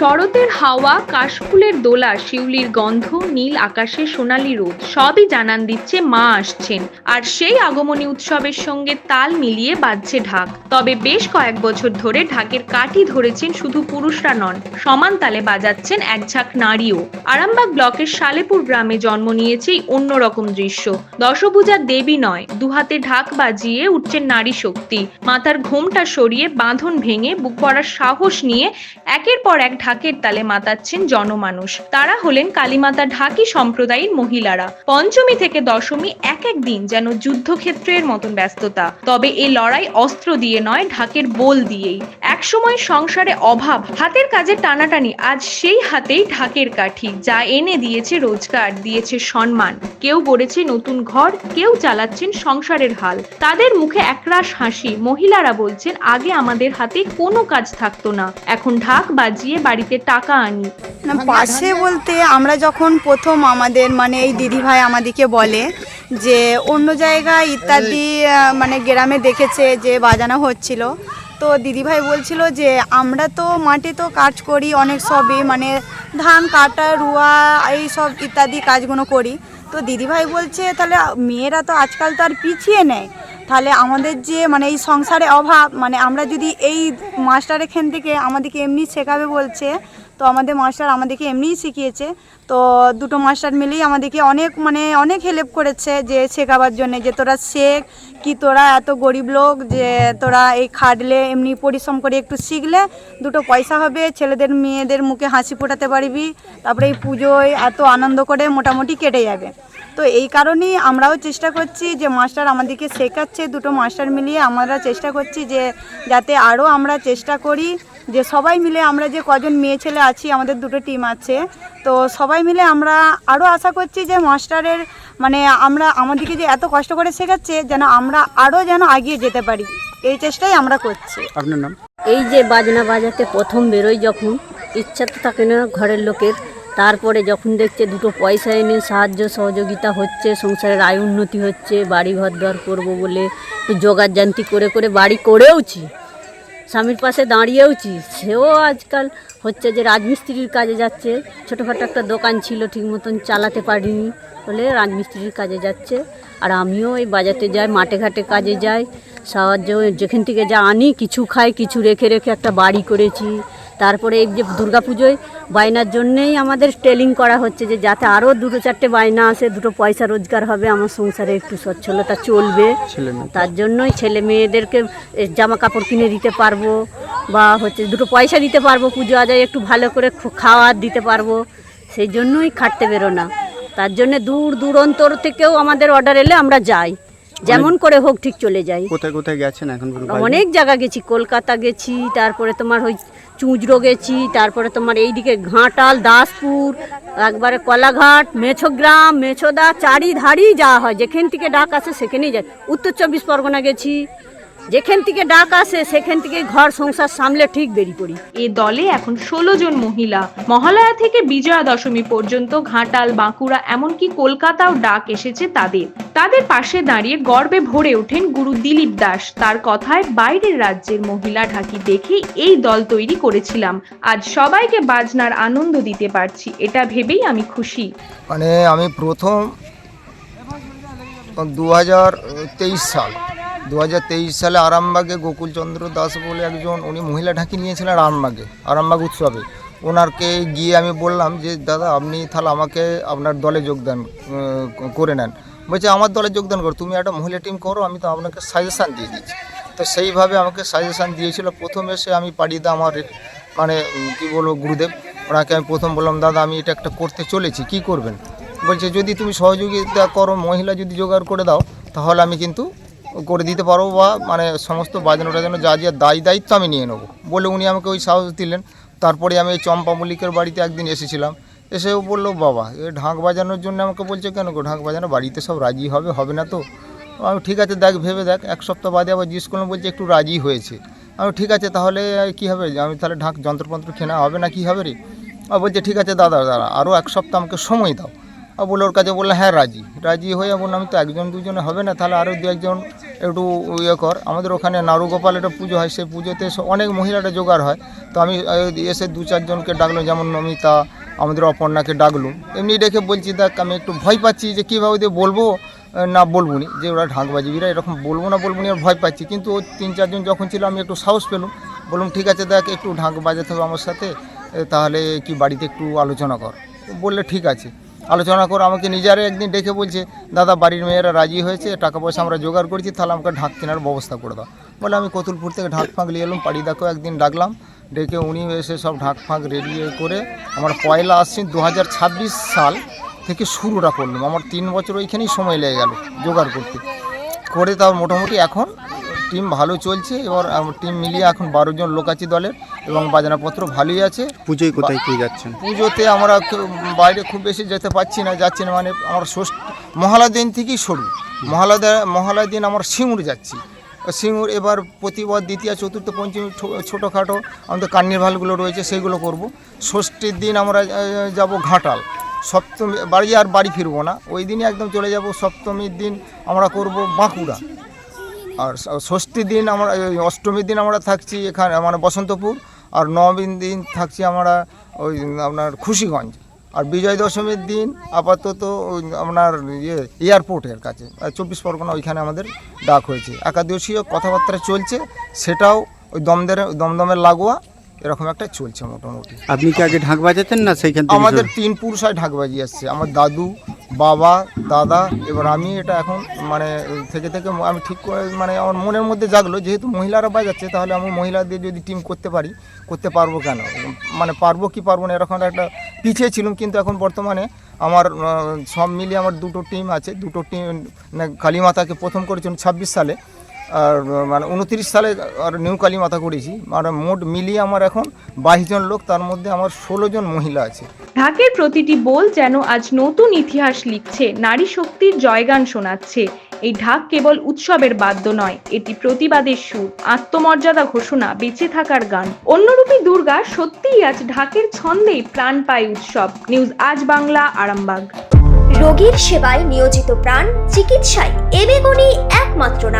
শরতের হাওয়া, কাশফুলের দোলা, শিউলির গন্ধ, নীল আকাশে সোনালি রোদ, সবই জানান দিচ্ছে মা আসছেন। আর সেই আগমনী উৎসবের সঙ্গে তাল মিলিয়ে বাজছে ঢাক। তবে বেশ কয়েক বছর ধরে ঢাকের কাঠি ধরেছেন শুধু পুরুষরা নন, সমান তালে বাজাচ্ছেন এক ঝাঁক নারীও। আরামবাগ ব্লকের সালেপুর গ্রামে জন্ম নিয়েছে অন্যরকম দৃশ্য। দশভূজার দেবী নয়, দুহাতে ঢাক বাজিয়ে উঠছেন নারী শক্তি। মাথার ঘোমটা সরিয়ে বাঁধন ভেঙে বুক ভরার সাহস নিয়ে একের পর এক ঢাকের তালে মাতাচ্ছেন জনমানুষ। তারা হলেন কালীমাতা ঢাকি সম্প্রদায়ের মহিলারা। পঞ্চমী থেকে দশমী এক এক দিন যেন যুদ্ধক্ষেত্রের মতন ব্যস্ততা। তবে এ লড়াই অস্ত্র দিয়ে নয়, ঢাকের বোল দিয়েই। একসময় সংসারে অভাব, হাতের কাজে টানাটানি, আজ সেই হাতেই ঢাকের কাঠি, যা এনে দিয়েছে রোজগার, দিয়েছে সম্মান। কেউ গড়েছে নতুন ঘর, কেউ চালাচ্ছেন সংসারের হাল। তাদের মুখে একরাশ হাসি। মহিলারা বলছেন, আগে আমাদের হাতে কোনো কাজ থাকতো না। এখন ঢাক বাজিয়ে বাড়িতে টাকা আনি। পাশে বলতে আমরা যখন প্রথম আমাদের মানে এই দিদিভাই আমাদেরকে বলে যে, অন্য জায়গায় ইত্যাদি মানে গ্রামে দেখেছে যে বাজানো হচ্ছিল, তো দিদিভাই বলছিল যে, আমরা তো মাঠে তো কাজ করি, অনেক সবই মানে ধান কাটা, রুয়া, এই সব ইত্যাদি কাজগুলো করি। তো দিদিভাই বলছে, তাহলে মেয়েরা তো আজকাল তো আর পিছিয়ে নেয় তাহলে আমাদের যে মানে এই সংসারে অভাব মানে আমরা যদি এই মাস্টার এখান থেকে আমাদেরকে এমনি শেখাবে বলছে, তো আমাদের মাস্টার আমাদেরকে এমনিই শিখিয়েছে। তো দুটো মাস্টার মিলেই আমাদেরকে অনেক মানে অনেক হেল্প করেছে যে শেখাবার জন্য, যে তোরা শেখ, কি তোরা এত গরিব লোক যে তোরা এই খাটলে এমনি পরিশ্রম করে একটু শিখলে দুটো পয়সা হবে, ছেলেদের মেয়েদের মুখে হাসি ফোটাতে পারবি, তারপরে এই পুজোয় এত আনন্দ করে মোটামুটি কেটে যাবে। তো এই কারণেই আমরাও চেষ্টা করছি যে মাস্টার আমাদেরকে শেখাচ্ছে দুটো মাস্টার মিলিয়ে আমরা চেষ্টা করছি যে যাতে আরও আমরা চেষ্টা করি যে সবাই মিলে আমরা যে কজন মেয়ে ছেলে আছি আমাদের দুটো টিম আছে। তো সবাই মিলে আমরা আরও আশা করছি যে মাস্টারের মানে আমরা আমাদেরকে যে এত কষ্ট করে শেখাচ্ছে যেন আমরা আরও যেন এগিয়ে যেতে পারি। এই চেষ্টাই আমরা করছি। আপনার নাম? এই যে বাজনা বাজাতে প্রথম বেরোই যখন ইচ্ছা তো থাকে না ঘরের লোকের। তারপরে যখন দেখছে দুটো পয়সা এনে সাহায্য সহযোগিতা হচ্ছে, সংসারের আয় উন্নতি হচ্ছে বাড়ি ঘর দর করব বলে একটু জোগাড় জান্তি করে করে বাড়ি করেওছি, স্বামীর পাশে দাঁড়িয়েওছি, সেও আজকাল হচ্ছে যে রাজমিস্ত্রির কাজে যাচ্ছে, ছোটোখাটো একটা দোকান ছিল ঠিক মতন চালাতে পারিনি বলে রাজমিস্ত্রির কাজে যাচ্ছে, আর আমিও এই বাজাতে যাই, মাঠে ঘাটে কাজে যাই, সাহায্য, যেখান থেকে যা আনি, কিছু খাই, কিছু রেখে রেখে একটা বাড়ি করেছি তারপরে এই যে দুর্গাপুজোয় বায়নার জন্যেই আমাদের টেলিং করা হচ্ছে যে যাতে আরও দুটো চারটে বায়না আসে দুটো পয়সা রোজগার হবে আমার সংসারে একটু সচ্ছলতা চলবে। তার জন্যই ছেলে মেয়েদেরকে জামা কাপড় কিনে দিতে পারব বা হচ্ছে দুটো পয়সা দিতে পারব পুজো আজায় একটু ভালো করে খু- খাওয়ার দিতে পারব। সেই জন্যই খাটতে বেরোনা তার জন্য দূর দূরান্তর থেকেও আমাদের অর্ডার এলে আমরা যাই। যেমন করে হোক ঠিক চলে যাই। কোথায় কোথায় গেছেন এখন? অনেক জায়গা গেছি কলকাতা গেছি তারপরে তোমার ওই চুঁচড়ো গেছি তারপরে তোমার এইদিকে ঘাটাল, দাসপুর, একবারে কলাঘাট, মেছোগ্রাম, মেছোদা, চারিধারেই যাওয়া হয়। যেখান থেকে ডাক আসে সেখানেই যায়। উত্তর চব্বিশ পরগনা গেছি। যেখান থেকে ডাক আসে সেখান থেকে ঘর সংসার সামলে ঠিক বেরিয়ে পড়ি এ দলে এখন ষোলো জন মহিলা। মহালয়া থেকে বিজয়া দশমী পর্যন্ত ঘাটাল বাঁকুড়া এমনকি কলকাতাও ডাক এসেছে তাদের। তাদের পাশে দাঁড়িয়ে গর্বে ভরে ওঠেন গুরু দিলীপ দাস। তার কথায় বাইরের রাজ্যের মহিলা ঢাকি দেখে এই দল তৈরি করেছিলাম। আজ সবাইকে বাজনার আনন্দ দিতে পারছি এটা ভেবেই আমি খুশি। মানে আমি প্রথম দু হাজার তেইশ সাল। দু হাজার তেইশ সালে আরামবাগে গোকুলচন্দ্র দাস বলে একজন, উনি মহিলা ঢাকি নিয়েছিলেন আরামবাগে, আরামবাগ উৎসবে। ওনারকে গিয়ে আমি বললাম যে, দাদা, আপনি তাহলে আমাকে আপনার দলে যোগদান করে নেন। বলছে, আমার দলে যোগদান করো, তুমি একটা মহিলা টিম করো, আমি তো আপনাকে সাজেশান দিয়ে দিচ্ছি। তো সেইভাবে আমাকে সাজেশান দিয়েছিল। প্রথম এসে আমি পাড়িয়ে দিই আমার মানে কি বলব, গুরুদেব, ওনাকে আমি প্রথম বললাম, দাদা, আমি এটা একটা করতে চলেছি, কি করবেন? বলছে, যদি তুমি সহযোগিতা করো, মহিলা যদি জোগাড় করে দাও, তাহলে আমি কিন্তু করে দিতে পারব বা মানে সমস্ত বাজানো টাজানো যা যা দায়ী দায়িত্ব আমি নিয়ে নেব। বলে উনি আমাকে ওই সাহস দিলেন। তারপরে আমি এই চম্পা মল্লিকের বাড়িতে একদিন এসেছিলাম। এসেও বলল, বাবা, এ ঢাক বাজানোর জন্য আমাকে বলছে কেন গো? ঢাক বাজানো বাড়িতে সব রাজি হবে হবে না তো? আমি ঠিক আছে, দেখ, ভেবে দেখ, এক সপ্তাহ বাদে আবার জিজ্ঞেস করলাম, বলছে একটু রাজি হয়েছে। আমি ঠিক আছে, তাহলে কী হবে? আমি তাহলে ঢাক যন্ত্রপন্ত্র কেনা হবে না কি হবে রে? বলছে, ঠিক আছে, দাদা দাদা আরও এক সপ্তাহ আমাকে সময় দাও। বলে ওর কাছে বললাম হ্যাঁ রাজি। রাজি হয়ে বললাম, আমি তো একজন, দুজনে হবে না, তাহলে আরও দু একজন একটু ইয়ে কর। আমাদের ওখানে নারুগোপাল একটা পুজো হয়, সেই পুজোতে অনেক মহিলাটা জোগাড় হয়। তো আমি এসে দু চারজনকে ডাকলাম, যেমন নমিতা, আমাদের অপর্ণাকে ডাকলুম। এমনি ডেকে বলছি, দেখ, আমি একটু ভয় পাচ্ছি যে কীভাবে দিয়ে বলব না বলব নি যে ওরা ঢাক ঢাকবাজিবিরা, এরকম বলব না বলব নি আর ভয় পাচ্ছি। কিন্তু ও তিন চারজন যখন ছিল, আমি একটু সাহস পেলাম। বললাম, ঠিক আছে, দেখ, একটু ঢাক বাজাতে হবে আমার সাথে তাহলে কি বাড়িতে একটু আলোচনা কর। বললে, ঠিক আছে। আলোচনা করে আমাকে নিজেরাই একদিন ডেকে বলছে, দাদা, বাড়ির মেয়েরা রাজি হয়েছে, টাকা পয়সা আমরা জোগাড় করেছি, তাহলে আমাকে ঢাক কেনার ব্যবস্থা করে দাও। বলে আমি কতুলপুর থেকে ঢাক ফাঁক নিয়ে এলাম পাড়িদাকেও একদিন ডাকলাম, ডেকে উনি এসে সব ঢাক ফাঁক রেডি করে আমার পয়লা আসছেন দু হাজার ছাব্বিশ সাল থেকে শুরুটা করলাম। আমার তিন বছর ওইখানেই সময় লেগে গেল জোগাড় করতে। করে তাও মোটামুটি এখন টিম ভালো চলছে, এবার টিম মিলিয়ে এখন বারো জন লোক আছে দলের। এবং বাজনাপত্র ভালোই আছে। পুজোয় কোথায় কি যাচ্ছেন? পুজোতে আমরা বাইরে খুব বেশি যেতে পারছি না যাচ্ছি না মানে আমার ষষ্ঠ মহালয়া দিন থেকেই শুরু। মহালয়া মহালয়া দিন আমরা সিঙ্গুর যাচ্ছি। সিঙ্গুর এবার প্রতিবার দ্বিতীয় চতুর্থ পঞ্চমী ছোটোখাটো আমাদের কার্নিভালগুলো রয়েছে সেইগুলো করব। ষষ্ঠীর দিন আমরা যাব ঘাটাল। সপ্তমী বাড়ি আর বাড়ি ফিরবো না। ওই দিনই একদম চলে যাব সপ্তমীর দিন আমরা করব বাঁকুড়া। আর ষষ্ঠীর দিন আমরা অষ্টমীর দিন আমরা থাকছি এখানে মানে বসন্তপুর। আর নবমীর দিন থাকছি আমরা ওই আপনার খুশিগঞ্জ। আর বিজয় দশমীর দিন আপাতত ওই আপনার ইয়ে এয়ারপোর্টের কাছে। চব্বিশ পরগনা ওইখানে আমাদের ডাক হয়েছে। একাদশীয় কথাবার্তা চলছে, সেটাও ওই দমদের, দমদমের লাগোয়া এরকম একটা চলছে মোটামুটি। আপনি কি আগে ঢাক বাজাতেন না সেইখান থেকে আমাদের? তিন পুরুষায় ঢাক বাজিয়ে আসছে। আমার দাদু বাবা দাদা এবার আমি এটা এখন মানে থেকে থেকে আমি ঠিক করে মানে আমার মনের মধ্যে জাগলো যেহেতু মহিলারা বাজাচ্ছে তাহলে আমি মহিলাদের যদি টিম করতে পারি করতে পারব কেন? মানে পারব কি পারব না এরকম একটা পিছিয়ে ছিলাম কিন্তু এখন বর্তমানে আমার সব মিলিয়ে আমার দুটো টিম আছে। দুটো টিম কালীমাতাকে প্রথম করেছিলাম ছাব্বিশ সালে। আর মানে উনত্রিশ সালে আর নিউ কালীমাতা করেছি। আর মোট মিলিয়ে আমার এখন বাইশ জন লোক তার মধ্যে আমার ষোলো জন মহিলা আছে। ঢাকের প্রতিটি বোল যেন আজ নতুন ইতিহাস লিখছে নারী শক্তির জয়গান শোনাচ্ছে। এই ঢাক কেবল উৎসবের বাদ্য নয় এটি প্রতিবাদের সুর আত্মমর্যাদা ঘোষণা বেঁচে থাকার গান। অন্যরূপী দুর্গা সত্যিই আজ ঢাকের ছন্দেই প্রাণ পায় উৎসব। নিউজ আজ বাংলা আরামবাগ। রোগীর সেবায় নিয়োজিত প্রাণ চিকিৎসায় এবেগুনি একমাত্র নাম